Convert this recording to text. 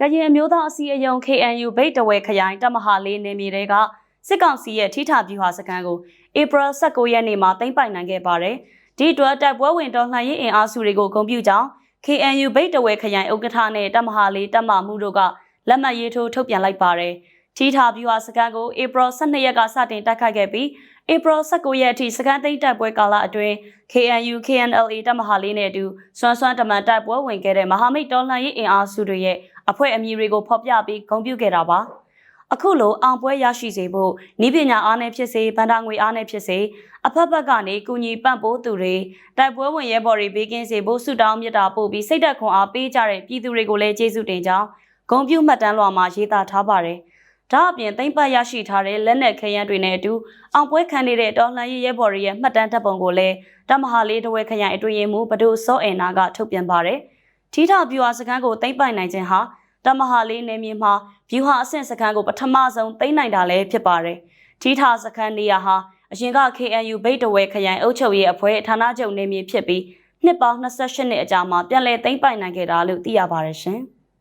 ကရင်အမျိုးသားအစည်းအရုံး KNU ဗိတ်တဝဲခရိုင်တပ်မဟာလေးနယ်မြေတွေကစစ်ကောင်စီရဲ့ထိထဗျူဟာစခန်းကိုဧပြီ19ရက်နေ့မှာသိမ်းပိုက်နိုင်ခဲ့ပါတယ်။ဒီအတွက်တိုက်ပွဲဝင်တော်လှန်ရေးအင်အားစုတွေကိုဂုဏ်ပြုကြောင်း KNU ဗိတ်တဝဲခရိုင်ဥက္ကဋ္ဌနဲ့တပ်မဟာလေးတပ်မမှုတို့ကလက်မှတ်ရေးထိုးထုတ်ပြန်လိုက်ပါတယ်။ထိထဗျူဟာစခန်းကိုဧပြီ12ရက်ကစတင်တိုက်ခိုက်ခဲ့ပြီးဧပြီ19ရက်အထိစခန်းသိမ်းတိုက်ပွဲကာလအတွင်း KNU KNLA တပ်မဟာလေးနဲ့အတူစွမ်းစွမ်းတမန်တိုက်ပွဲဝင်ခဲ့တဲ့မဟာမိတ်တော်လှန်ရေးအင်အားစုတွေရဲ့ အဖွဲ့အမည်တွေကိုဖော်ပြပြီးဂုဏ်ပြုခဲ့တာပါအခုလိုအောင်ပွဲရရှိစေဖို့ဤပညာအားနဲ့ဖြစ်စေဗန္ဒာငွေအားနဲ့ဖြစ်စေအဖက်ဖက်ကနေကုညီပံ့ပိုးသူတွေတိုက်ပွဲဝင်ရဲဘော်တွေဘေးကင်းစေဖို့ဆုတောင်းမြတ်တာပို့ပြီးစိတ်သက်ခွန်အားပေးကြတဲ့ပြည်သူတွေကိုလည်းကျေးဇူးတင်ကြောင်းဂုဏ်ပြုမှတ်တမ်းလွှာမှာရေးသားထားပါတယ်ဒါအပြင်သိမ့်ပတ်ရရှိထားတဲ့လက်နက်ခဲယမ်းတွေနဲ့အတူအောင်ပွဲခံနေတဲ့တော်လှန်ရေးရဲဘော်တွေရဲ့မှတ်တမ်းတပ်ပုံကိုလည်းတမဟာလေးတဝဲခရိုင်အတွင်းရင်မူဘဒုစောအင်နာကထုတ်ပြန်ပါတယ်။ ထီထဗျူဟာစခန်းကိုသိမ့်ပိုင်နိုင်ခြင်းဟာတမဟာလေးနယ်မြေမှာဗျူဟာအဆင့်စခန်းကိုပထမဆုံးသိမ်းနိုင်တာလည်းဖြစ်ပါတယ်။ထီထစခန်းနေရာဟာအရင်က KNU ဗိတ်တဝဲခရိုင်အုပ်ချုပ်ရေးအဖွဲ့ဌာနချုပ်နယ်မြေဖြစ်ပြီးနှစ်ပေါင်း28နှစ်အကြာမှာပြန်လည်သိမ်းပိုင်နိုင်ခဲ့တာလို့သိရပါတယ်ရှင်။